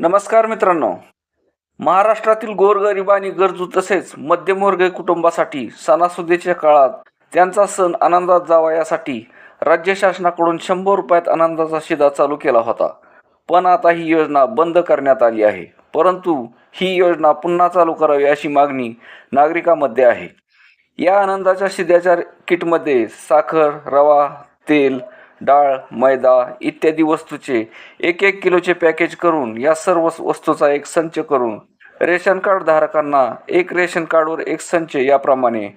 नमस्कार मित्रांनो. महाराष्ट्रातील गोरगरीब आणि गरजू तसेच मध्यमवर्गीय कुटुंबासाठी सणासुदीच्या काळात त्यांचा सण आनंदात जावा यासाठी राज्य शासनाकडून शंभर रुपयात आनंदाचा शिदा चालू केला होता. पण आता ही योजना बंद करण्यात आली आहे. परंतु ही योजना पुन्हा चालू करावी अशी मागणी नागरिकांमध्ये आहे. या आनंदाच्या शिद्याच्या किटमध्ये साखर रवा तेल डाळ मैदा इत्यादी वस्तूचे एक एक किलोचे पॅकेज करून या सर्व वस्तूचा एक संच करून रेशन कार्ड धारकांना एक रेशन कार्डवर एक संच याप्रमाणे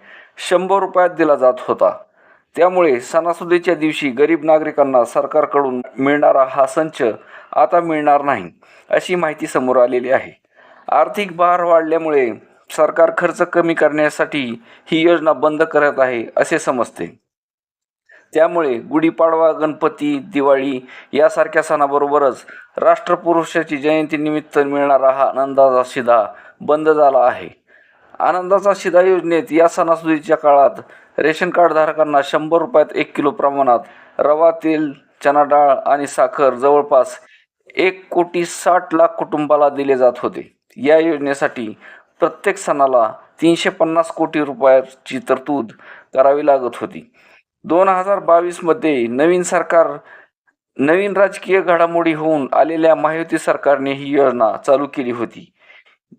शंभर रुपयात दिला जात होता. त्यामुळे सणासुदीच्या दिवशी गरीब नागरिकांना सरकारकडून मिळणारा हा संच आता मिळणार नाही अशी माहिती समोर आलेली आहे. आर्थिक भार वाढल्यामुळे सरकार खर्च कमी करण्यासाठी ही योजना बंद करत आहे असे समजते. त्यामुळे गुढीपाडवा गणपती दिवाळी यासारख्या सणाबरोबरच राष्ट्रपुरुषाची जयंतीनिमित्त मिळणारा हा आनंदाचा शिधा बंद झाला आहे. आनंदाचा शिधा योजनेत या सणासुदीच्या काळात रेशन कार्डधारकांना शंभर रुपयात एक किलो प्रमाणात रवा तेल चना डाळ आणि साखर जवळपास एक कोटी साठ लाख कुटुंबाला दिले जात होते. या योजनेसाठी प्रत्येक सणाला तीनशे पन्नास कोटी रुपयाची तरतूद करावी लागत होती. दोन हजार बावीसमध्ये नवीन सरकार नवीन राजकीय घडामोडी होऊन आलेल्या महायुती सरकारने ही योजना चालू केली होती.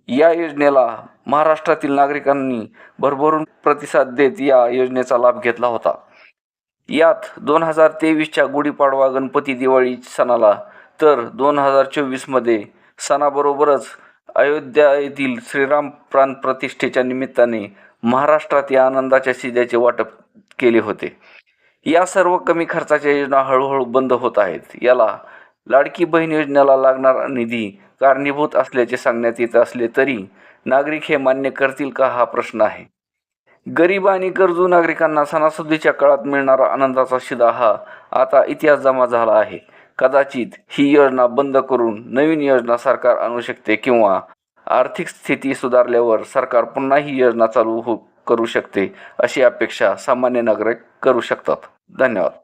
या योजनेला महाराष्ट्रातील नागरिकांनी भरभरून प्रतिसाद देत या योजनेचा लाभ घेतला होता. यात दोन हजार तेवीसच्या गुढीपाडवा गणपती दिवाळी सणाला तर दोन हजार चोवीसमध्ये सणाबरोबरच अयोध्या येथील श्रीराम प्राण प्रतिष्ठेच्या निमित्ताने महाराष्ट्रात या आनंदाच्या शिद्याचे वाटप केले होते. या सर्व कमी खर्चाच्या योजना हळूहळू बंद होत आहेत. याला लाडकी बहीण योजनेला लागणारा निधी कारणीभूत असल्याचे सांगण्यात येत असले तरी नागरिक हे मान्य करतील का हा प्रश्न आहे. गरीब आणि गरजू नागरिकांना सणासुदीच्या काळात मिळणारा आनंदाचा शिदा हा आता इतिहास जमा झाला आहे. कदाचित ही योजना बंद करून नवीन योजना सरकार आणू शकते किंवा आर्थिक स्थिती सुधारल्यावर सरकार पुन्हा ही योजना चालू हो करू शकते अशी अपेक्षा सामान्य नागरिक करू शकतात. धन्यवाद.